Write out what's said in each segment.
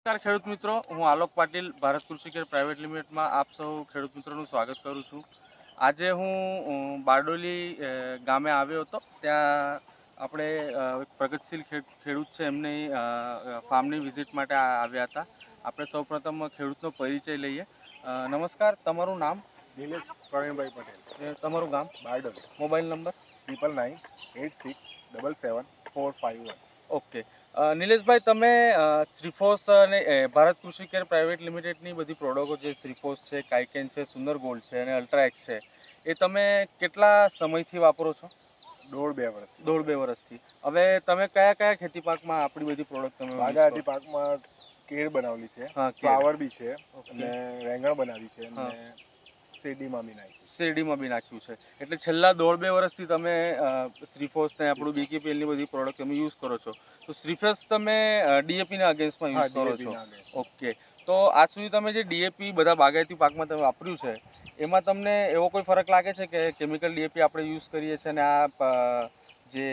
નમસ્કાર ખેડૂત મિત્રો હું આલોક પાટીલ ભારત કૃષિ કેર પ્રાઇવેટ લિમિટેડમાં આપ સૌ ખેડૂત મિત્રોનું સ્વાગત કરું છું. આજે હું બારડોલી ગામે આવ્યો હતો. ત્યાં આપણે પ્રગતિશીલ ખેડૂત છે એમની ફાર્મની વિઝિટ માટે આ- આવ્યા હતા. આપણે સૌપ્રથમ ખેડૂતનો પરિચય લઈએ. નમસ્કાર તમારું નામ? નિલેશ પ્રવીણભાઈ પટેલ. તમારું ગામ? Bardoli. Mobile number? Triple nine eight six double seven four five one. Okay Nileshbhai તમે અ, શ્રીફોસ અને ભારત કૃષિ કેર પ્રાઇવેટ લિમિટેડની બધી પ્રોડક્ટો જે શ્રીફોસ છે કાઇકેન છે સુંદર ગોલ્ડ છે અને અલ્ટ્રાએક્સ છે એ તમે કેટલા સમયથી વાપરો છો? દોઢ બે વર્ષ. દોઢ બે વર્ષથી. હવે તમે કયા કયા ખેતી પાકમાં આપણી બધી પ્રોડક્ટ તમે બાગાયતી પાકમાં કેળ બનાવેલી છે હા ફ્લાવર બી છે અને રેંગણ બનાવી છે અને શેરડીમાં બી નાખ્યું શેરડીમાં બી નાખ્યું છે. એટલે છેલ્લા દોઢ બે વર્ષથી તમે શ્રીફોસ ને આપણું બીકેપીએલની બધી પ્રોડક્ટ તમે યુઝ કરો છો. તો શ્રીફોસ તમે ડીએપીના અગેન્સ્ટમાં યુઝ કરો છો? ઓકે તો આજ સુધી તમે જે ડીએપી બધા બાગાયતી પાકમાં તમે વાપર્યું છે એમાં તમને એવો કોઈ ફરક લાગે છે કે કેમિકલ ડીએપી આપણે યુઝ કરીએ છીએ અને આ જે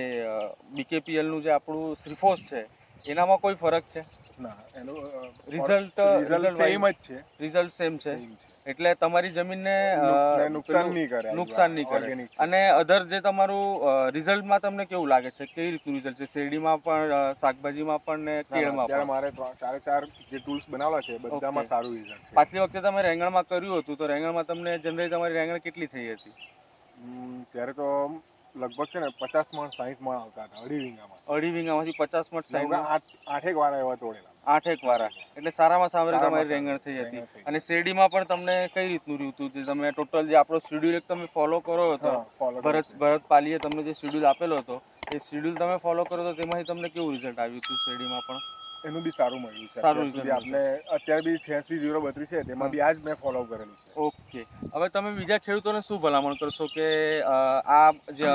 બીકેપીએલનું જે આપણું શ્રીફોસ છે એનામાં કોઈ ફરક છે? ના એનું રિઝલ્ટ રિઝલ્ટ સેમ જ છે. રિઝલ્ટ સેમ છે. એટલે તમારી જમીનને નુકસાન નહીં કરે નુકસાન નહીં કરે. અને અધર જે તમારું રિઝલ્ટમાં તમને કેવું લાગે છે? કેવી રીતનું રિઝલ્ટ છે? શેરડીમાં પણ શાકભાજીમાં પણ ના, કેળમાં પણ? મારે ચાર ચાર જે ટૂલ્સ બનાવેલા છે બધામાં સારું રિઝલ્ટ છે. પાછલી વખતે તમે રેંગણમાં કર્યું હતું તો રેંગણમાં તમને જનરલી તમારી રેંગણ કેટલી થઈ હતી? ત્યારે તો લગભગ છે ને પચાસ મણ સાહીઠ મણ આવતા હતા અઢી વીંગામાં અઢી વીંગામાંથી પચાસ મણ. આઠ આઠેક વાર એવા તોડેલા. આઠેક વારા. એટલે સારામાં સારી તમારી રેંગણ થઈ હતી. અને શેરડીમાં પણ તમને કઈ રીતનું રહ્યું હતું? જે તમે ટોટલ જે આપણો શેડ્યુલ એક તમે ફોલો કરો હતો ભરત ભરત પાલીએ તમને જે શેડ્યુલ આપેલો હતો એ શેડ્યુલ તમે ફોલો કરો તો તેમાંથી તમને કેવું રિઝલ્ટ આવ્યું હતું શેરડીમાં પણ? એનું બી સારું મળ્યું છે. સારું સુધી આપણે અત્યારે બી છ્યાસી જીરો બત્રીસ છે તેમાં બી આ જ મેં ફોલો કરેલું છે. ઓકે. હવે તમે બીજા ખેડૂતોને શું ભલામણ કરશો કે આ જે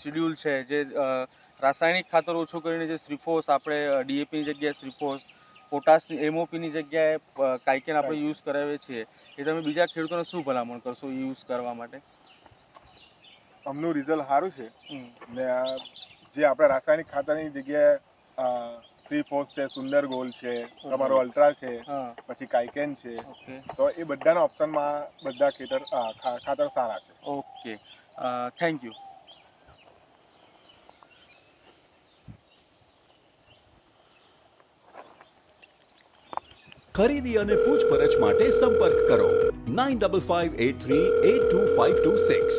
શિડ્યુલ છે જે રાસાયણિક ખાતર ઓછું કરીને જે શ્રીફોસ આપણે ડીએપીની જગ્યાએ શ્રીફોસ પોટાશની એમઓપીની જગ્યાએ કાયકેન આપણે યુઝ કરાવીએ છીએ એ તમે બીજા ખેડૂતોને શું ભલામણ કરશો યુઝ કરવા માટે? અમનું રિઝલ્ટ સારું છે. ને જે આપણે રાસાયણિક ખાતરની જગ્યાએ સી ફોર્સ છે સુંદર ગોલ છે તમારો અલ્ટ્રા છે પછી કાઇકેન છે. તો એ બધાના ઓપ્શનમાં બધા ખેતર ખાતર સારા છે. ઓકે. થેન્ક યુ ખરીદી અને પૂછપરછ માટે સંપર્ક કરો. Nine double five eight three eight two five two six